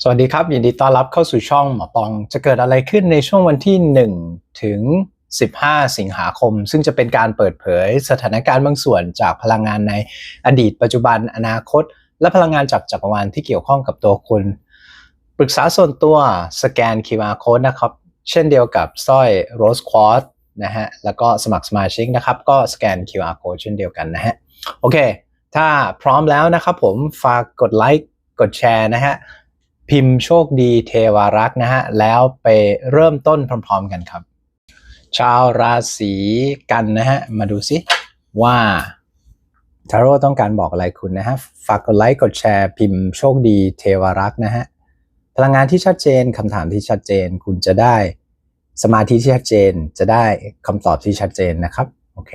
สวัสดีครับ ยินดีต้อนรับเข้าสู่ช่องหมอปอง จะเกิดอะไรขึ้นในช่วงวันที่ 1 ถึง 15 สิงหาคม ซึ่งจะเป็นการเปิดเผยสถานการณ์บางส่วนจากพลังงานในอดีตปัจจุบันอนาคต และพลังงานจากจักรวาลที่เกี่ยวข้องกับตัวคุณ ปรึกษาส่วนตัวสแกน QR code นะครับ เช่นเดียวกับสร้อย Rose Quartz นะฮะแล้วก็สมัครสมาชิกนะครับ ก็สแกน QR code เช่นเดียวกันนะฮะโอเค ถ้าพร้อมแล้วนะครับผมฝากกดไลค์กดแชร์นะฮะ พิมพ์โชคดีเทวารักษ์นะฮะ แล้วไปเริ่มต้นพร้อมๆกันครับ ชาวราศีกันนะฮะ มาดูสิว่าทาโร่ต้องการบอกอะไรคุณนะฮะ ฝากกดไลค์กดแชร์พิมพ์โชคดีเทวารักษ์นะฮะ พลังงานที่ชัดเจนคำถามที่ชัดเจน คุณจะได้สมาธิที่ชัดเจนจะได้คำตอบที่ชัดเจนนะครับ โอเค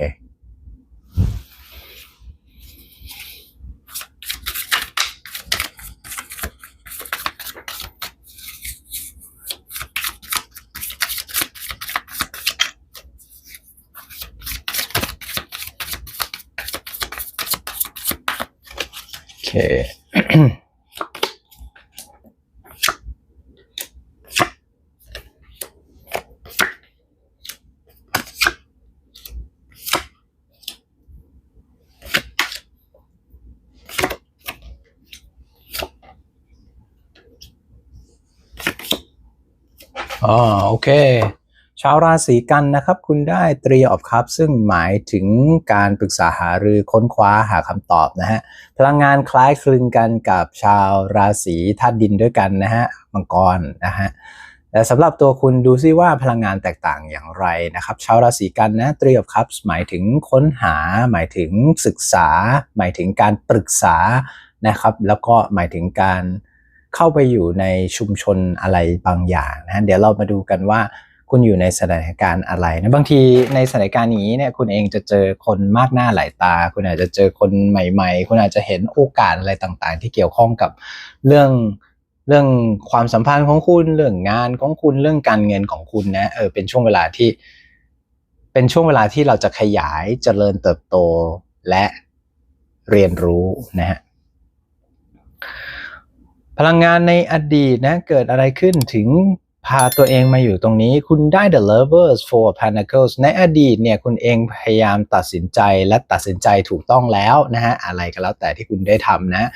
อ๋อโอเค ชาวราศีกันนะครับ คุณได้ตรีออบคัพซึ่งหมายถึงการปรึกษาหารือค้นคว้าหาคำตอบนะฮะ พลังงานคล้ายคลึงกันกับชาวราศีธาตุดินด้วยกันนะฮะ มังกรนะฮะแต่สำหรับตัวคุณดูซิว่าพลังงานแตกต่างอย่างไรนะครับ ชาวราศีกันนะตรีออบคัพหมายถึงค้นหา หมายถึงศึกษา หมายถึงการปรึกษานะครับ แล้วก็หมายถึงการ เข้าไปอยู่ในชุมชนอะไรบางอย่างนะฮะเดี๋ยวเรามาดูกันว่าคุณอยู่ในสถานการณ์อะไรนะบางทีในสถานการณ์นี้เนี่ยคุณเองจะเจอคนมากหน้าหลายตา คุณอาจจะเจอคนใหม่ ๆ คุณอาจจะเห็นโอกาสอะไรต่างๆ ที่เกี่ยวข้องกับเรื่องเรื่องความสัมพันธ์ของคุณเรื่องงานของคุณเรื่องการเงินของคุณนะเออเป็นช่วงเวลาที่ เป็นช่วงเวลาที่เราจะขยายเจริญเติบโตและเรียนรู้นะฮะ พลังงานในอดีตนะเกิดอะไรขึ้นถึงพาตัวเองมาอยู่ตรงนี้ คุณได้ The Lovers for Pentacles ในอดีตเนี่ยคุณเองพยายามตัดสินใจและตัดสินใจถูกต้องแล้วนะฮะอะไรก็แล้วแต่ที่คุณได้ทำนะ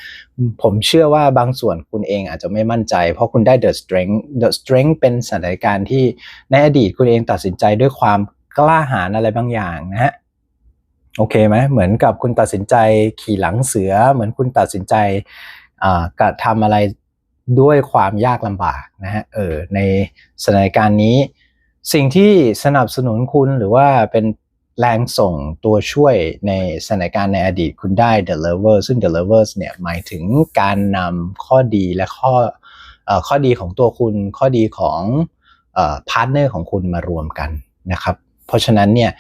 ผมเชื่อว่าบางส่วนคุณเองอาจจะไม่มั่นใจ เพราะคุณได้ The Strength The Strength เป็นสถานการณ์ที่ในอดีตคุณเองตัดสินใจด้วยความกล้าหาญอะไรบางอย่างนะฮะโอเคไหมเหมือนกับคุณตัดสินใจขี่หลังเสือ เหมือนคุณตัดสินใจ กระทำอะไรด้วยความยากลำบากนะฮะเออในสถานการณ์นี้ สิ่งที่สนับสนุนคุณหรือว่าเป็นแรงส่งตัวช่วยในสถานการณ์ในอดีตคุณได้ The Lover ซึ่ง The Lovers เนี่ยหมายถึงการนำข้อดีและข้ออข้อดีของตัวคุณ ข้อดีของพาร์ทเนอร์ของคุณมารวมกันนะครับ เพราะฉะนั้นเนี่ย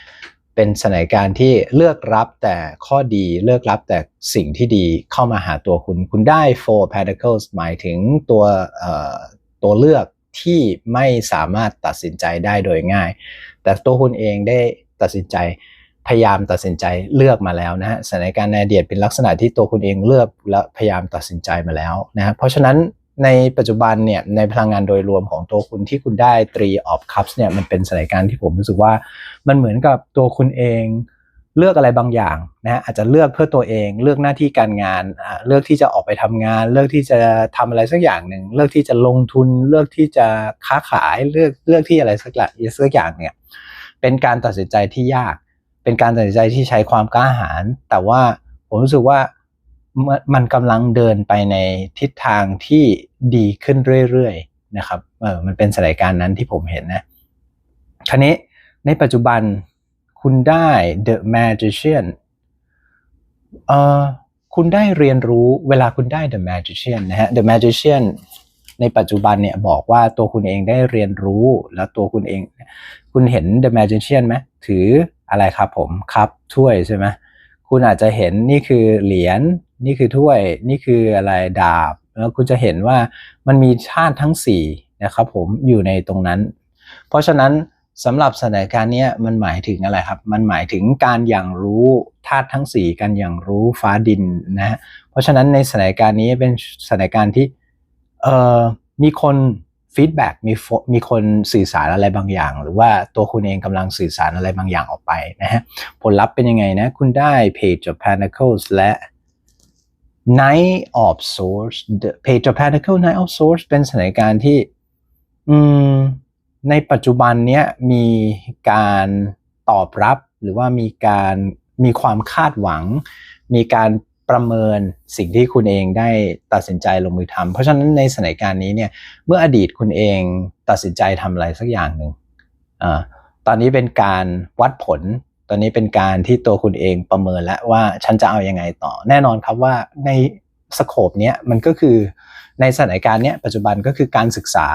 เป็นสถานการณ์ที่เลือกรับแต่ข้อดีเลือกรับแต่สิ่งที่ดีเข้ามาหาตัวคุณ คุณได้ four pentacles หมายถึงตัวตัวเลือกที่ไม่สามารถตัดสินใจได้โดยง่าย แต่ตัวคุณเองได้ตัดสินใจพยายามตัดสินใจเลือกมาแล้วนะฮะสถานการณ์ในอดีตเป็นลักษณะที่ตัวคุณเองเลือกและพยายามตัดสินใจมาแล้วนะฮะเพราะฉะนั้น ในปัจจุบันเนี่ยในพลังงานโดยรวมของตัวคุณที่คุณได้ตรีออฟคัพเนี่ยมันเป็นสถานการณ์ที่ผมรู้สึกว่ามันเหมือนกับตัวคุณเองเลือกอะไรบางอย่างนะอาจจะเลือกเพื่อตัวเอง เลือกหน้าที่การงานเลือกที่จะออกไปทำงาน เลือกที่จะทำอะไรสักอย่างหนึ่งเลือกที่จะลงทุน เลือกที่จะค้าขายเลือกเลือกที่อะไรสักอย่างสักอย่างเนี่ยเป็นการตัดสินใจที่ยาก เป็นการตัดสินใจที่ใช้ความกล้าหาญแต่ว่าผมรู้สึกว่า มันกำลังเดินไปในทิศทางที่ดีขึ้นเรื่อยๆนะครับเออมันเป็นสถานการณ์นั้นที่ผมเห็นนะคราวนี้ในปัจจุบันคุณได้ The Magician เอ่อคุณได้เรียนรู้เวลาคุณได้ The Magician นะฮะ The Magician ในปัจจุบันเนี่ยบอกว่าตัวคุณเองได้เรียนรู้แล้วตัวคุณเอง คุณเห็น The Magician ไหมถืออะไรครับผมครับถ้วยใช่ไหมคุณอาจจะเห็นนี่คือเหรียญ นี่คือถ้วยนี่คืออะไรดาบ แล้วคุณจะเห็นว่ามันมีธาตุทั้งสี่นะครับผมอยู่ในตรงนั้น เพราะฉะนั้นสำหรับสถานการณ์นี้มันหมายถึงอะไรครับ มันหมายถึงการอย่างรู้ธาตุทั้งสี่การอย่างรู้ฟ้าดินนะฮะเพราะฉะนั้นในสถานการณ์นี้เป็นสถานการณ์ที่เอ่อมีคนฟีดแบ็กมีมีคนสื่อสารอะไรบางอย่าง หรือว่าตัวคุณเองกำลังสื่อสารอะไรบางอย่างออกไปนะฮะผลลัพธ์เป็นยังไงนะ คุณได้ Page of Pentacles และ Knight of Swords The Page of Pentacles Knight of Swords เป็นสถานการณ์ที่อืมในปัจจุบันเนี้ยมีการตอบรับหรือว่ามีการมีความคาดหวัง มีการประเมินสิ่งที่คุณเองได้ตัดสินใจลงมือทำเพราะฉะนั้นในสถานการณ์นี้เนี่ยเมื่ออดีตคุณเองตัดสินใจทำอะไรสักอย่างหนึ่งอ่าตอนนี้เป็นการวัดผล ตอนนี้เป็นการที่ตัวคุณเองประเมินแล้วว่าฉันจะเอาอยัางไงต่อ แน่นอนครับว่าในสโคปเนี้ยมันก็คือในสถานการณ์เนี้ยปัจจุบันก็คือการศึกษา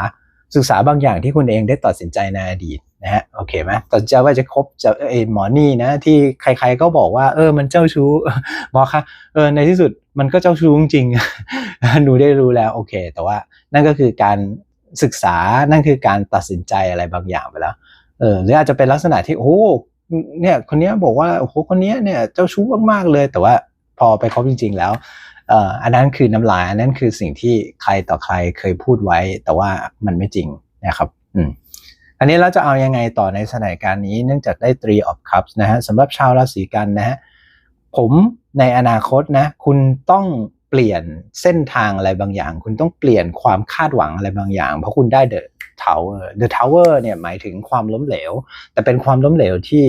ศึกษาบางอย่างที่คุณเองได้ตัดสินใจในอดีตนะฮะโอเคไหมตัดใจว่าจะคบจะเอหมอนี่นะที่ใคร ๆก็บอกว่า เออมันเจ้าชู้หมอคะเออในที่สุดมันก็เจ้าชู้จริงหนูได้รู้แล้วโอเค แต่ว่านั่นก็คือการศึกษานั่นคือการตัดสินใจอะไรบางอย่างไปแล้วเออหรืออาจจะเป็นลักษณะที่โอ้ เนี่ย คนนี้บอกว่าโอ้โหคนนี้เนี่ยเจ้าชู้มากๆเลย แต่ว่าพอไปคบจริง ๆ แล้วอันนั้นคือน้ำลายอันนั้นคือสิ่งที่ใครต่อใครเคยพูดไว้ แต่ว่ามันไม่จริงนะครับอืมอันนี้เราจะเอายังไงต่อในสถานการณ์นี้เนื่องจากได้ three of cups นะฮะสำหรับชาวราศีกันนะฮะผมในอนาคตนะ คุณต้องเปลี่ยนเส้นทางอะไรบางอย่าง คุณต้องเปลี่ยนความคาดหวังอะไรบางอย่าง เพราะคุณได้ the tower the tower เนี่ยหมายถึงความล้มเหลว แต่เป็นความล้มเหลวที่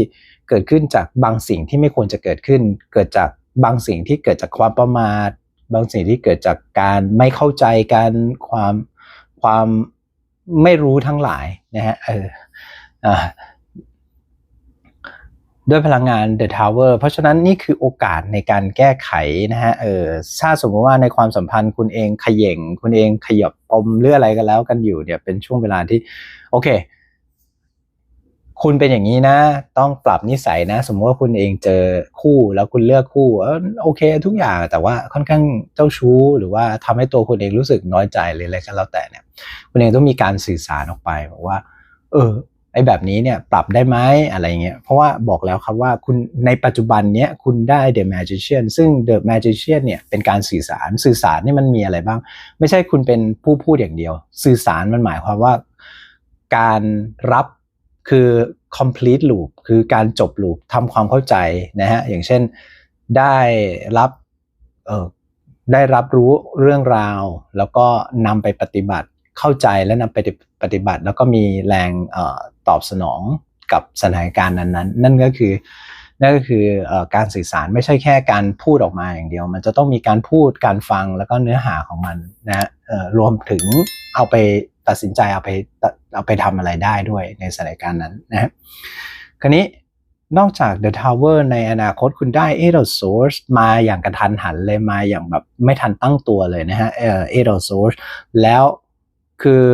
เกิดขึ้นจากบางสิ่งที่ไม่ควรจะเกิดขึ้น เกิดจากบางสิ่งที่เกิดจากความประมาท บางสิ่งที่เกิดจากการไม่เข้าใจกันความความไม่รู้ทั้งหลายนะฮะเอออ ด้วยพลังงาน The Tower เพราะฉะนั้นนี่คือโอกาสในการแก้ไขนะฮะเออถ้าสมมติว่าในความสัมพันธ์คุณเองขย่งคุณเองขยับปมหรืออะไรกันแล้วกันอยู่เนี่ยเป็นช่วงเวลาที่โอเค คุณเป็นอย่างนี้นะ ต้องปรับนิสัยนะ สมมติว่าคุณเองเจอคู่แล้วคุณเลือกคู่เออโอเค ทุกอย่างแต่ว่าค่อนข้างเจ้าชู้ หรือว่าทำให้ตัวคุณเองรู้สึกน้อยใจหรืออะไรก็แล้วแต่เนี่ย คุณเองต้องมีการสื่อสารออกไปบอกว่า เออ ไอ้แบบนี้เนี่ยปรับได้ไหมอะไรเงี้ยเพราะว่าบอกแล้วครับว่าคุณในปัจจุบันเนี้ยคุณได้ The Magician ซึ่ง The Magician เนี่ยเป็นการสื่อสารสื่อสารนี่มันมีอะไรบ้าง ไม่ใช่คุณเป็นผู้พูดอย่างเดียว สื่อสารมันหมายความว่าการรับคือ complete loop คือการจบ loop ทำความเข้าใจนะฮะอย่างเช่นได้รับเออได้รับรู้เรื่องราว แล้วก็นำไปปฏิบัติ เข้าใจและนำไปปฏิบัติ แล้วก็มีแรงอตอบสนองกับสถานการณ์นั้น ๆ นั่นก็คือนั่นก็คืออการสื่อสารไม่ใช่แค่การพูดออกมาอย่างเดียว มันจะต้องมีการพูดการฟังแล้วก็เนื้อหาของมันนะรวมถึงเอาไปตัดสินใจเอาไปเอาไปทำอะไรได้ด้วยในสถานการณ์นั้นนะฮะคราวนี้นอกจาก The Tower ในอนาคตคุณได้ e d o Source มาอย่างกระทันหันเลยมาอย่างแบบไม่ทันตั้งตัวเลยนะฮะเอ d o Source แล้ว คือ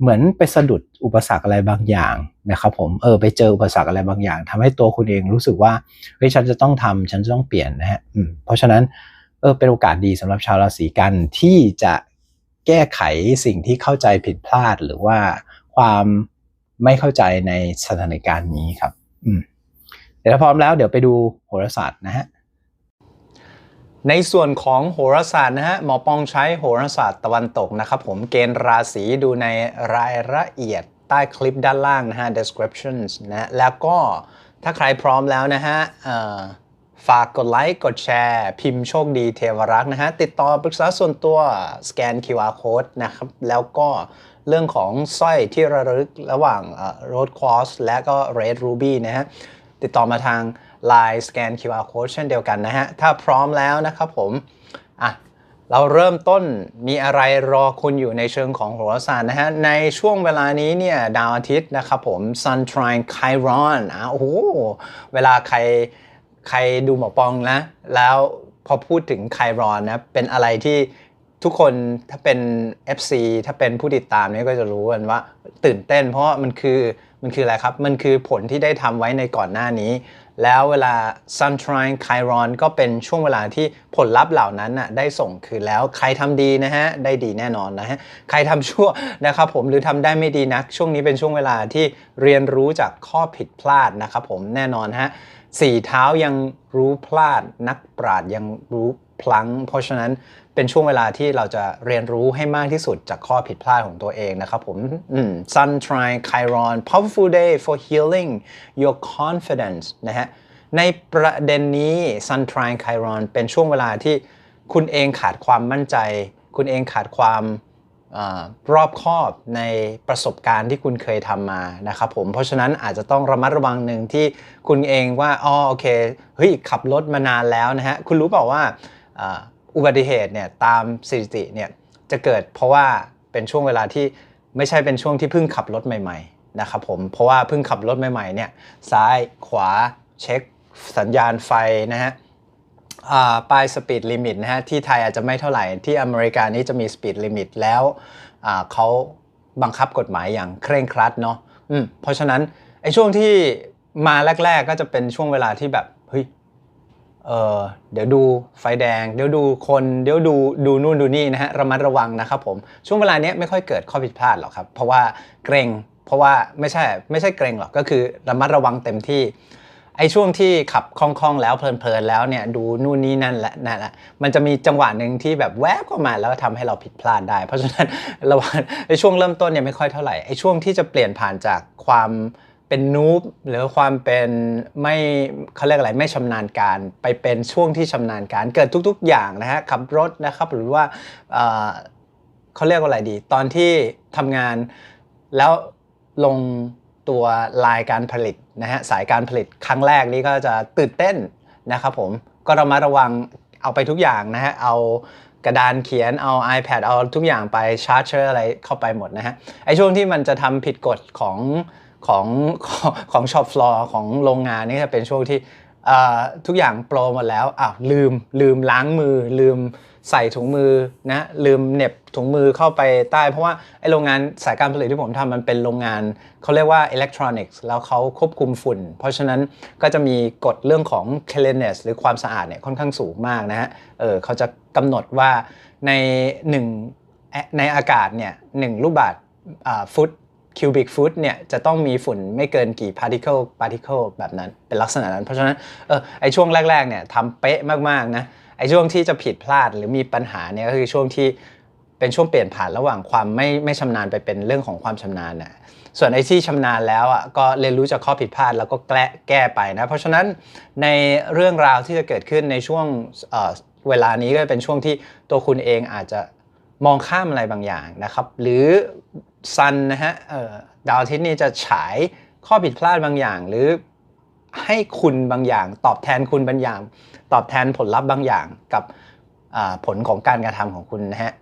เหมือนไปสะดุดอุปสรรคอะไรบางอย่างนะครับผมเออไปเจออุปสรรคอะไรบางอย่างทำให้ตัวคุณเองรู้สึกว่าเฮ้ยฉันจะต้องทำฉันจะต้องเปลี่ยนนะฮะเพราะฉะนั้นเออเป็นโอกาสดีสำหรับชาวราศีกันที่จะแก้ไขสิ่งที่เข้าใจผิดพลาดหรือว่าความไม่เข้าใจในสถานการณ์นี้ครับ อืมเดี๋ยวถ้าพร้อมแล้วเดี๋ยวไปดูโหราศาสตร์นะฮะ ในส่วนของโหราศาสตร์นะฮะหมอปองใช้โหราศาสตร์ตะวันตกนะครับผมเกณฑ์ราศีดูในรายละเอียดใต้คลิปด้านล่างนะฮะ descriptions นะแล้วก็ถ้าใครพร้อมแล้วนะฮะฝากกดไลค์กดแชร์ พิมพ์โชคดีเทวรักษ์นะฮะ ติดต่อปรึกษาส่วนตัวสแกน QR code นะครับ แล้วก็เรื่องของสร้อยที่ระลึกระหว่าง Road Cross และก็ Red Ruby นะฮะ ติดต่อมาทาง Line สแกน QR code เช่นเดียวกันนะฮะ ถ้าพร้อมแล้วนะครับผม อะ เราเริ่มต้นมีอะไรรอคุณอยู่ในเชิงของโหราศาสตร์นะฮะ ในช่วงเวลานี้เนี่ย ดาวอาทิตย์นะครับผม Sun Trine Chiron อะโอ้โห เวลาใครใครดูหมอปองนะ แล้วพอพูดถึงไครอนนะ เป็นอะไรที่ทุกคนถ้าเป็น FC ถ้าเป็นผู้ติดตามนี่ก็จะรู้กันว่าตื่นเต้น เพราะมันคือมันคืออะไรครับ มันคือผลที่ได้ทำไว้ในก่อนหน้านี้ แล้วเวลา Sun Trine Chiron ก็เป็นช่วงเวลาที่ผลลัพธ์เหล่านั้นน่ะได้ส่งคืนแล้วใครทำดีนะฮะ ได้ดีแน่นอนนะฮะ ใครทำชั่วนะครับผมหรือทำได้ไม่ดีนัก ช่วงนี้เป็นช่วงเวลาที่เรียนรู้จากข้อผิดพลาดนะครับผมแน่นอนฮะสี่เท้ายังรู้พลาดนักปราดยังรู้ พลั้ง เพราะฉะนั้นเป็นช่วงเวลาที่เราจะเรียนรู้ให้มากที่สุดจากข้อผิดพลาดของตัวเองนะครับผม Sun Trine Chiron powerful day for healing your confidence นะฮะ ในประเด็นนี้ Sun Trine Chiron เป็นช่วงเวลาที่คุณเองขาดความมั่นใจ คุณเองขาดความรอบคอบในประสบการณ์ที่คุณเคยทำมานะครับผม เพราะฉะนั้นอาจจะต้องระมัดระวังหนึ่งที่คุณเองว่าอ๋อโอเคเฮ้ยขับรถมานานแล้วนะฮะ คุณรู้เปล่าว่า อุบัติเหตุเนี่ยตามสถิติเนี่ยจะเกิดเพราะว่าเป็นช่วงเวลาที่ไม่ใช่เป็นช่วงที่เพิ่งขับรถใหม่ๆนะครับผมเพราะว่าเพิ่งขับรถใหม่ๆเนี่ยซ้ายขวาเช็คสัญญาณไฟนะฮะป้ายสปีดลิมิตนะฮะที่ไทยอาจจะไม่เท่าไหร่ที่อเมริกานี้จะมีสปีดลิมิตแล้วเขาบังคับกฎหมายอย่างเคร่งครัดเนาะเพราะฉะนั้นไอ้ช่วงที่มาแรก ๆ ก็จะเป็นช่วงเวลาที่แบบเฮ้ย เออเดี๋ยวดูไฟแดง เดี๋ยวดูคน เดี๋ยวดูดูนู่นดูนี่นะฮะระมัดระวังนะครับผม ช่วงเวลานี้ไม่ค่อยเกิดข้อผิดพลาดหรอกครับ เพราะว่าเกรงเพราะว่าไม่ใช่ไม่ใช่เกรงหรอกก็คือระมัดระวังเต็มที่ไอ้ช่วงที่ขับคล่องๆแล้วเพลินๆแล้วเนี่ยดูนู่นนี่นั่นแหละนั่นแหละมันจะมีจังหวะหนึ่งที่แบบแวบเข้ามาแล้วทำให้เราผิดพลาดได้ เพราะฉะนั้นระหวังในช่วงเริ่มต้นเนี่ยไม่ค่อยเท่าไหร่ไอ้ช่วงที่จะเปลี่ยนผ่านจากความ เป็นนูบหรือความเป็นไม่เขาเรียกอะไรไม่ชำนาญการ ไปเป็นช่วงที่ชำนาญการ เกิดทุก ๆ อย่างนะฮะขับรถนะครับหรือว่าเขาเรียกว่าอะไรดี ตอนที่ทำงานแล้วลงตัวลายการผลิตนะฮะสายการผลิตครั้งแรกนี้ก็จะตื่นเต้นนะครับผมก็รามาระวังเอาไปทุกอย่างนะฮะเอากระดานเขียนเอา iPad เอาทุกอย่างไปชาร์จเชอร์อะไรเข้าไปหมดนะฮะไอช่วงที่มันจะทำผิดกฎของ ของของช็อปฟลอร์ของโรงงานนี่จะเป็นช่วงที่ทุกอย่างโปรหมดแล้วอ้าวลืมลืมล้างมือ ลืมใส่ถุงมือนะลืมเน็บถุงมือเข้าไปใต้ เพราะว่าไอโรงงานสายการผลิตที่ผมทำมันเป็นโรงงานเขาเรียกว่าอิเล็กทรอนิกส์แล้วเขาควบคุมฝุ่น เพราะฉะนั้นก็จะมีกฎเรื่องของ cleanliness หรือความสะอาดเนี่ยค่อนข้างสูงมากนะฮะเออเขาจะกำหนดว่าใน1ในอากาศเนี่ยหรูปบาทฟุต คิวบิกฟุตเนี่ยจะต้องมีฝุ่นไม่เกินกี่พาร์ติเคิลพาร์ติเคิลแบบนั้นเป็นลักษณะนั้น เพราะฉะนั้นเออไอช่วงแรกๆเนี่ยทำเป๊ะมากๆนะไอช่วงที่จะผิดพลาดหรือมีปัญหาเนี่ยก็คือช่วงที่เป็นช่วงเปลี่ยนผ่านระหว่างความไม่ไม่ชำนาญไปเป็นเรื่องของความชำนาญนะส่วนไอ้ที่ชำนาญแล้วอะก็เรียนรู้จากข้อผิดพลาดแล้วก็แก้แก้ไปนะ เพราะฉะนั้นในเรื่องราวที่จะเกิดขึ้นในช่วงเวลานี้ก็เป็นช่วงที่ตัวคุณเองอาจจะ มองข้ามอะไรบางอย่างนะครับ หรือซันนะฮะดาวอาทิตย์นี้จะฉายข้อผิดพลาดบางอย่าง หรือให้คุณบางอย่าง ตอบแทนคุณบางอย่าง ตอบแทนผลลัพธ์บางอย่างกับผลของการกระทำของคุณนะฮะ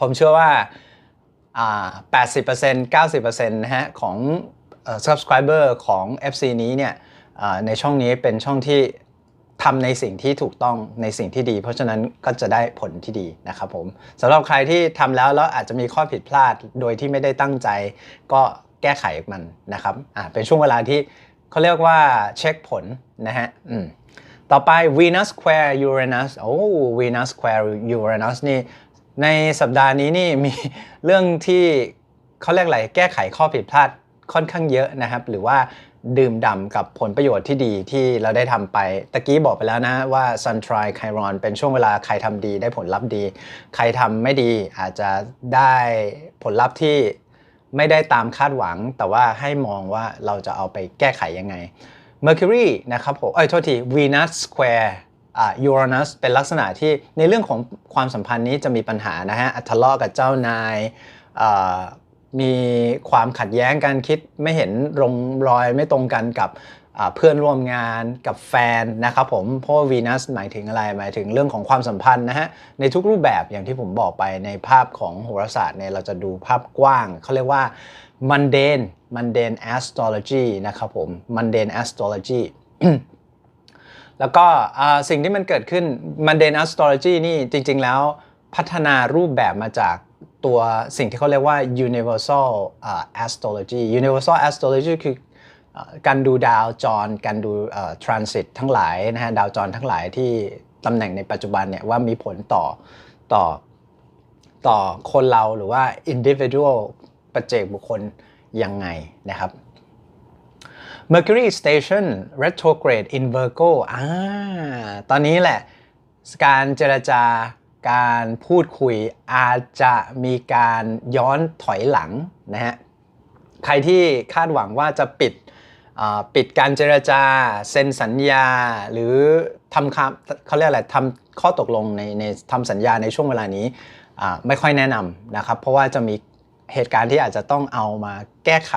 ผมเชื่อว่า 80% 90%นะฮะของ subscriber ของ FC นี้เนี่ยในช่องนี้เป็นช่องที่ ทำในสิ่งที่ถูกต้องในสิ่งที่ดี เพราะฉะนั้นก็จะได้ผลที่ดีนะครับผมสำหรับใครที่ทำแล้วแล้วอาจจะมีข้อผิดพลาดโดยที่ไม่ได้ตั้งใจ ก็แก้ไขมันนะครับอ่าเป็นช่วงเวลาที่เขาเรียกว่าเช็คผลนะฮะอือต่อไป Venus Square Uranus โอ้ Venus Square Uranus นี่ในสัปดาห์นี้นี่มีเรื่องที่เขาเรียกอะไรแก้ไขข้อผิดพลาดค่อนข้างเยอะนะครับ หรือว่า ดื่มด่ำกับผลประโยชน์ที่ดีที่เราได้ทำไป ตะกี้บอกไปแล้วนะว่า Sun Tri Chiron เป็นช่วงเวลาใครทำดีได้ผลลัพธ์ดี ใครทำไม่ดีอาจจะได้ผลลัพธ์ที่ไม่ได้ตามคาดหวัง แต่ว่าให้มองว่าเราจะเอาไปแก้ไขยังไง Mercury นะครับผมเอ้ยโทษที Venus Square อ่า Uranus เป็นลักษณะที่ในเรื่องของความสัมพันธ์นี้จะมีปัญหานะฮะทะเลาะกับเจ้านาย มีความขัดแย้งกันคิดไม่เห็นลงรอยไม่ตรงกันกับเพื่อนร่วมงานกับแฟนนะครับผมเพราะว่าวีนัสหมายถึงอะไรหมายถึงเรื่องของความสัมพันธ์นะฮะในทุกรูปแบบอย่างที่ผมบอกไปในภาพของโหราศาสตร์เนี่ยเราจะดูภาพกว้างเขาเรียกว่า mundane mundane astrology นะครับผม mundane astrology แล้วก็สิ่งที่มันเกิดขึ้น mundane astrology นี่จริง ๆ แล้วพัฒนารูปแบบมาจาก ตัวสิ่งที่เขาเรียกว่า universal astrology universal astrology คือการดูดาวจร การดู transit ทั้งหลายนะฮะดาวจรทั้งหลายที่ตำแหน่งในปัจจุบันเนี่ยว่ามีผลต่อต่อต่อคนเราหรือว่า individual ปัจเจกบุคคลยังไงนะครับ Mercury Station retrograde in Virgo อ่าตอนนี้แหละการเจรจา การพูดคุยอาจจะมีการย้อนถอยหลังนะฮะใครที่คาดหวังว่าจะปิดปิดการเจรจาเซ็นสัญญา หรือทำคำเขาเรียกอะไรทำข้อตกลงในในทำสัญญาในช่วงเวลานี้ไม่ค่อยแนะนำนะครับ เพราะว่าจะมีเหตุการณ์ที่อาจจะต้องเอามาแก้ไข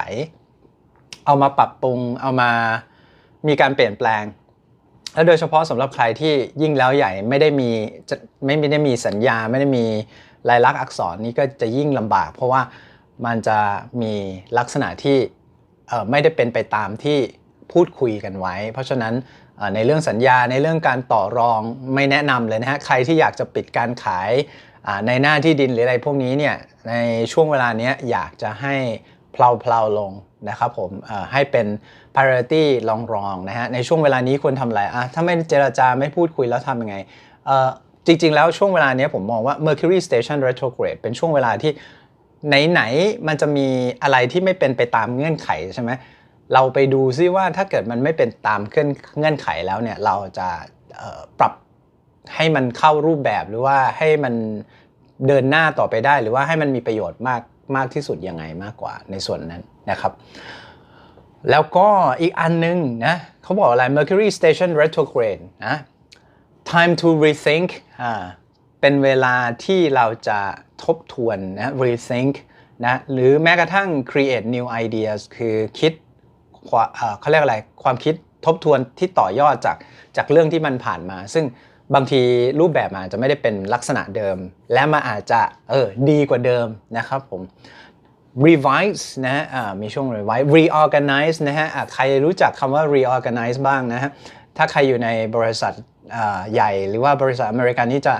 เอามาปรับปรุงเอามามีการเปลี่ยนแปลง แล้วโดยเฉพาะสำหรับใครที่ยิ่งแล้วใหญ่ไม่ได้มีไม่ได้มีสัญญาไม่ได้มีลายลักษณ์อักษรนี่ก็จะยิ่งลำบาก เพราะว่ามันจะมีลักษณะที่ไม่ได้เป็นไปตามที่พูดคุยกันไว้ เพราะฉะนั้นในเรื่องสัญญาในเรื่องการต่อรองไม่แนะนำเลยนะฮะใครที่อยากจะปิดการขายในหน้าที่ดินหรืออะไรพวกนี้เนี่ยในช่วงเวลานี้อยากจะให้เพลาๆลง นะครับผมให้เป็น priority รองรองนะฮะในช่วงเวลานี้ควรทำอะไรอะถ้าไม่เจรจาไม่พูดคุยแล้วทำยังไงจริง ๆ แล้วช่วงเวลานี้ผมมองว่า Mercury Station Retrograde เป็นช่วงเวลาที่ไหน ๆ มันจะมีอะไรที่ไม่เป็นไปตามเงื่อนไขใช่ไหมเราไปดูซิว่าถ้าเกิดมันไม่เป็นตามเงื่อนเงื่อนไขแล้วเนี่ยเราจะปรับให้มันเข้ารูปแบบหรือว่าให้มันเดินหน้าต่อไปได้ หรือว่าให้มันมีประโยชน์มากมากที่สุดยังไงมากกว่าในส่วนนั้น นะครับ แล้วก็อีกอันนึงนะเขาบอกอะไร Mercury Station retrograde นะ time to rethink อ่าเป็นเวลาที่เราจะทบทวนนะ rethink นะหรือแม้กระทั่ง create new ideas คือคิดควาเขาเรียกอะไรความคิดทบทวนที่ต่อยอดจากจากเรื่องที่มันผ่านมา ซึ่งบางทีรูปแบบมันอาจจะไม่ได้เป็นลักษณะเดิม และมันอาจจะเออดีกว่าเดิมนะครับผม revise นะฮะอ่ามีช่วง revise reorganize นะฮะใครรู้จักคำว่า reorganize บ้างนะฮะ ถ้าใครอยู่ในบริษัทใหญ่ หรือว่าบริษัทอเมริกันนี่จะ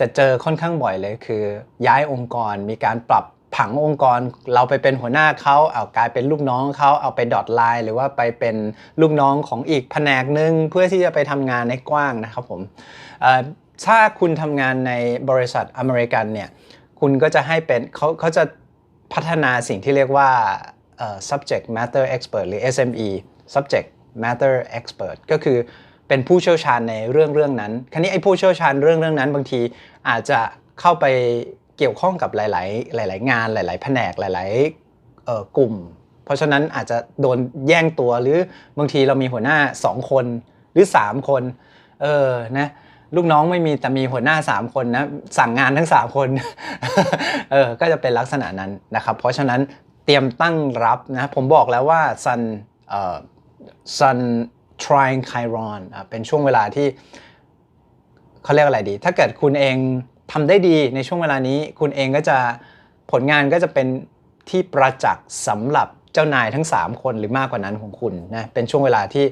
จะเจอค่อนข้างบ่อยเลยคือ ย้ายองค์กรมีการปรับผังองค์กรเราไปเป็นหัวหน้าเขาเอากลายเป็นลูกน้องเขาเอาไปดอทไลน์หรือว่าไปเป็นลูกน้องของอีกแผนกหนึ่งเพื่อที่จะไปทำงานในกว้างนะครับผมถ้าคุณทำงานในบริษัทอเมริกันเนี่ยคุณก็จะให้เป็นเขาเขาจะ พัฒนาสิ่งที่เรียกว่า subject matter expert หรือ SME subject matter expert ก็คือเป็นผู้เชี่ยวชาญในเรื่องเรื่องนั้น คราวนี้ไอ้ผู้เชี่ยวชาญเรื่องเรื่องนั้น บางทีอาจจะเข้าไปเกี่ยวข้องกับหลาย ๆ หลาย ๆ งานหลาย ๆ แผนกหลาย ๆ กลุ่ม เพราะฉะนั้นอาจจะโดนแย่งตัวหรือบางทีเรามีหัวหน้า 2 คนหรือ 3 คน เออ นะ ลูกน้องไม่มีแต่มีหัวหน้า 3 คนนะสั่งงานทั้ง 3 คนเออก็จะเป็นลักษณะนั้นนะครับ เพราะฉะนั้นเตรียมตั้งรับนะผมบอกแล้วว่า Sun เอ่อ Sun Trine Chiron อะเป็นช่วงเวลาที่เขาเรียกอะไรดี ถ้าเกิดคุณเองทำได้ดีในช่วงเวลานี้ คุณเองก็จะผลงานก็จะเป็นที่ประจักษ์สำหรับเจ้านายทั้ง 3 คนหรือมากกว่านั้นของคุณนะเป็นช่วงเวลาที่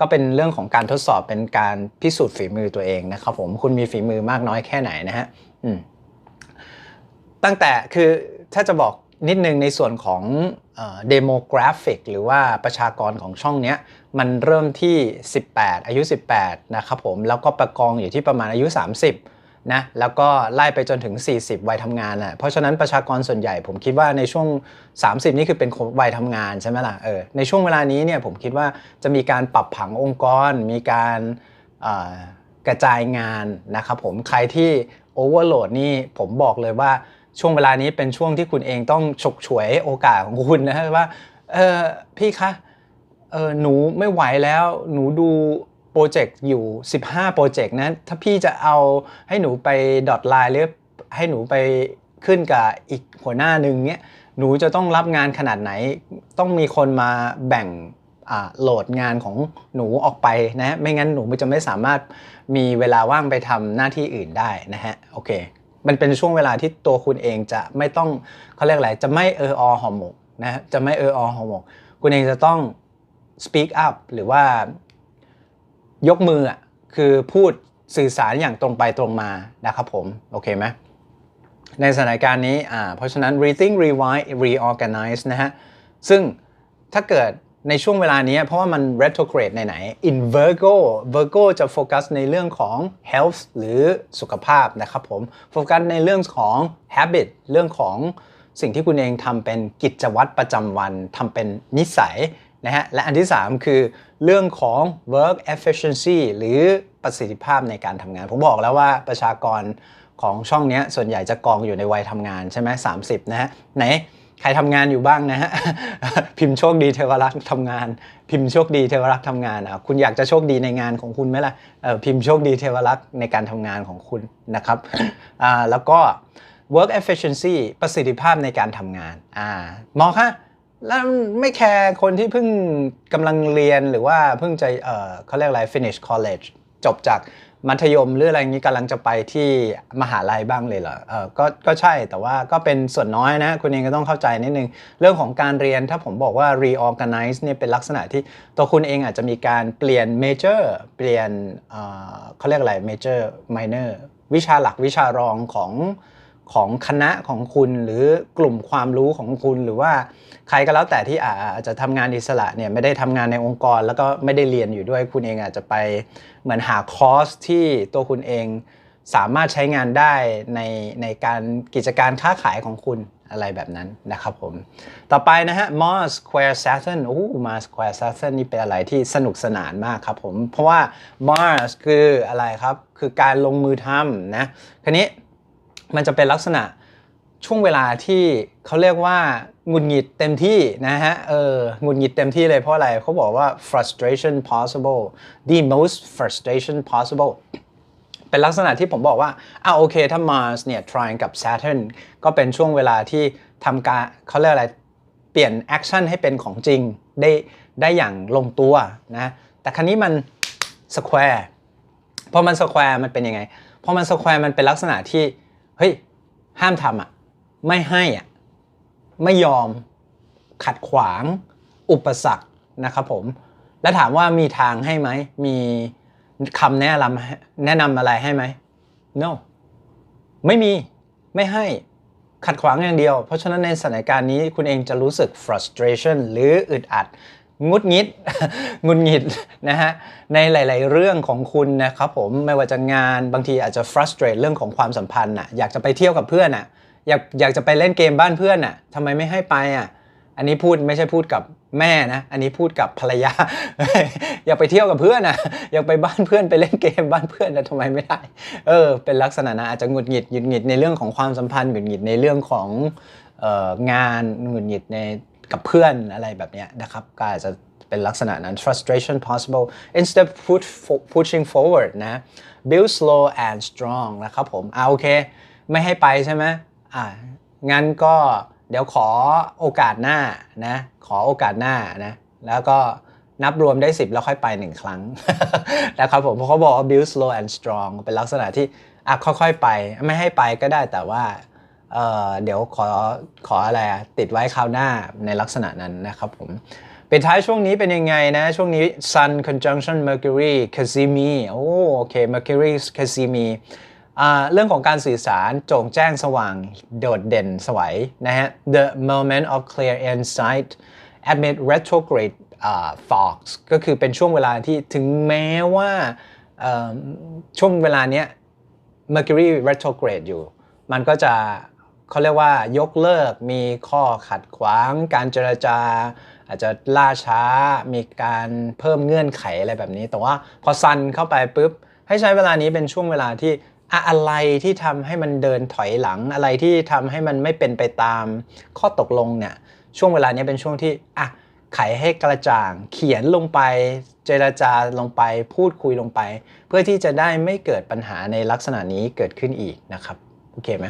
ก็เป็นเรื่องของการทดสอบเป็นการพิสูจน์ฝีมือตัวเองนะครับผมคุณมีฝีมือมากน้อยแค่ไหนนะฮะตั้งแต่คือถ้าจะบอกนิดนึงในส่วนของเดโมกราฟิกหรือว่าประชากรของช่องเนี้ยมันเริ่มที่ 18 อายุ 18 นะครับผม แล้วก็ประกองอยู่ที่ประมาณอายุ 30 นะแล้วก็ไล่ไปจนถึง 40 วัยทำงานอะเพราะฉะนั้นประชากรส่วนใหญ่ผมคิดว่าในช่วง 30 นี่คือเป็นวัยทำงานใช่ไหมล่ะเออในช่วงเวลานี้เนี่ยผมคิดว่าจะมีการปรับผังองค์กร มีการกระจายงานนะครับผมใครที่โอเวอร์โหลดนี่ผมบอกเลยว่าช่วงเวลานี้เป็นช่วงที่คุณเองต้องฉกฉวยโอกาสของคุณนะฮะว่าเออพี่คะเออหนูไม่ไหวแล้วหนูดู โปรเจกต์อยู่ 15 โปรเจกต์นะถ้าพี่จะเอาให้หนูไปดอทไลน์หรือให้หนูไปขึ้นกับอีกหัวหน้าหนึ่งเนี่ยหนูจะต้องรับงานขนาดไหน ต้องมีคนมาแบ่งโหลดงานของหนูออกไปนะไม่งั้นหนูจะไม่สามารถมีเวลาว่างไปทำหน้าที่อื่นได้นะฮะโอเค มันเป็นช่วงเวลาที่ตัวคุณเองจะไม่ต้องเขาเรียกอะไรจะไม่เอออหอหมกนะฮะจะไม่เอออหอหมก คุณเองจะต้อง speak up หรือว่า ยกมืออะคือพูดสื่อสารอย่างตรงไปตรงมานะครับผม โอเคไหมในสถานการณ์นี้อ่าเพราะฉะนั้น rethink revise reorganize นะฮะ ซึ่งถ้าเกิดในช่วงเวลานี้เพราะว่ามัน retrograde ไหนๆ in Virgo Virgo จะโฟกัสในเรื่องของ health หรือสุขภาพนะครับผม โฟกัสในเรื่องของ habit เรื่องของสิ่งที่คุณเองทำเป็นกิจวัตรประจำวันทำเป็นนิสัย นะฮะและอันที่ 3 คือเรื่องของ work efficiency หรือประสิทธิภาพในการทำงาน ผมบอกแล้วว่าประชากรของช่องนี้ส่วนใหญ่จะกองอยู่ในวัยทำงานใช่ไหมสามสิบนะฮะไหนใครทำงานอยู่บ้างนะฮะพิมพ์โชคดีเทวรักษ์ทำงาน พิมพ์โชคดีเทวรักษ์ทำงานอะคุณอยากจะโชคดีในงานของคุณไหมล่ะพิมพ์โชคดีเทวรักษ์ในการทำงานของคุณนะครับอ่าแล้วก็ work efficiency ประสิทธิภาพในการทำงานอ่าหมอค่ะ แล้วไม่แคร์คนที่เพิ่งกำลังเรียนหรือว่าเพิ่งจะเอ่อเขาเรียกอะไร finish college จบจากมัธยมหรืออะไรอย่างนี้กำลังจะไปที่มหาลัยบ้างเลยเหรอเออก็ก็ใช่แต่ว่าก็เป็นส่วนน้อยนะ คุณเองก็ต้องเข้าใจนิดนึง เรื่องของการเรียนถ้าผมบอกว่า reorganize เนี่ยเป็นลักษณะที่ตัวคุณเองอาจจะมีการเปลี่ยน major เปลี่ยนเออเขาเรียกอะไร major minor วิชาหลักวิชารองของ ของคณะของคุณหรือกลุ่มความรู้ของคุณหรือว่าใครก็แล้วแต่ที่อาจจะทำงานอิสระเนี่ยไม่ได้ทำงานในองค์กร แล้วก็ไม่ได้เรียนอยู่ด้วยคุณเองอาจจะไปเหมือนหาคอร์สที่ตัวคุณเองสามารถใช้งานได้ในในการกิจการค้าขายของคุณอะไรแบบนั้นนะครับผม ต่อไปนะฮะ Mars Square Saturn โอ้ Mars Square Saturn นี่เป็นอะไรที่สนุกสนานมากครับผม เพราะว่า Mars คืออะไรครับ คือการลงมือทำนะคันนี้ มันจะเป็นลักษณะช่วงเวลาที่เขาเรียกว่าหงุดหงิดเต็มที่นะฮะ เออหงุดหงิดเต็มที่เลยเพราะอะไรเขาบอกว่า frustration possible the most frustration possible เป็นลักษณะที่ผมบอกว่าอ่าโอเค ถ้า Mars เนี่ย trine กับ Saturn ก็เป็นช่วงเวลาที่ทำการเขาเรียกอะไร เปลี่ยนแอคชั่นให้เป็นของจริงได้ได้อย่างลงตัวนะ แต่ครั้นี้มัน square พอมัน square มันเป็นยังไง พอมัน square มันเป็นลักษณะที่ เฮ้ยห้ามทำอะ ไม่ให้อะ ไม่ยอมขัดขวางอุปสรรคนะครับผม แล้วถามว่ามีทางให้ไหม มีคำแนะนำแนะนำอะไรให้ไหม no ไม่มีไม่ให้ขัดขวางอย่างเดียว เพราะฉะนั้นในสถานการณ์นี้คุณเองจะรู้สึก frustration หรืออึดอัด งุดงิดงุดงิดนะฮะในหลาย ๆ เรื่องของคุณนะครับผมไม่ว่าจะงานบางทีอาจจะ frustrate เรื่องของความสัมพันธ์อะอยากจะไปเที่ยวกับเพื่อนอะอยากอยากจะไปเล่นเกมบ้านเพื่อนอะทำไมไม่ให้ไปอะอันนี้พูดไม่ใช่พูดกับแม่นะ อันนี้พูดกับภรรยา อยากไปเที่ยวกับเพื่อนอะ อยากไปบ้านเพื่อนไปเล่นเกมบ้านเพื่อนนะทำไมไม่ได้ เออ เป็นลักษณะนะอาจจะหงุดหงิดหงุดหงิดในเรื่องของความสัมพันธ์หงุดหงิดในเรื่องของอองานหงุดหงิดใน กับเพื่อนอะไรแบบนี้นะครับก็อาจจะเป็นลักษณะนั้น frustration possible instead of put, pushing forward นะ build slow and strong นะครับผมอ่าโอเค ไม่ให้ไปใช่ไหมอ่างั้นก็เดี๋ยวขอโอกาสหน้านะขอโอกาสหน้านะแล้วก็นับรวมได้ 10 แล้วค่อยไปหนึ่งครั้งนะครับผมเพราะเขาบอกว่า build slow and strong เป็นลักษณะที่อะค่อยๆไป ไม่ให้ไปก็ได้แต่ว่า เเดี๋ยวขอขออะไรอะติดไว้คราวหน้าในลักษณะนั้นนะครับผมปิดท้ายช่วงนี้เป็นยังไงนะ ช่วงนี้ Sun conjunction Mercury Casimi โอ้โอเค Mercury Casimi เรื่องของการสื่อสารโจ่งแจ้งสว่างโดดเด่นสวยนะฮะ The moment of clear insight amid retrograde uh, fogs ก็คือเป็นช่วงเวลาที่ถึงแม้ว่าช่วงเวลาเนี้ย Mercury retrograde อยู่ มันก็จะ เขาเรียกว่ายกเลิกมีข้อขัดขวาง การเจรจา อาจจะล่าช้ามีการเพิ่มเงื่อนไขอะไรแบบนี้ แต่ว่าพอซันเข้าไปปุ๊บให้ใช้เวลานี้เป็นช่วงเวลาที่อะอะไรที่ทำให้มันเดินถอยหลังอะไรที่ทำให้มันไม่เป็นไปตามข้อตกลงเนี่ยช่วงเวลานี้เป็นช่วงที่อะไขให้กระจ่างเขียนลงไป เจรจาลงไป พูดคุยลงไป เพื่อที่จะได้ไม่เกิดปัญหาในลักษณะนี้เกิดขึ้นอีกนะครับ โอเคไหม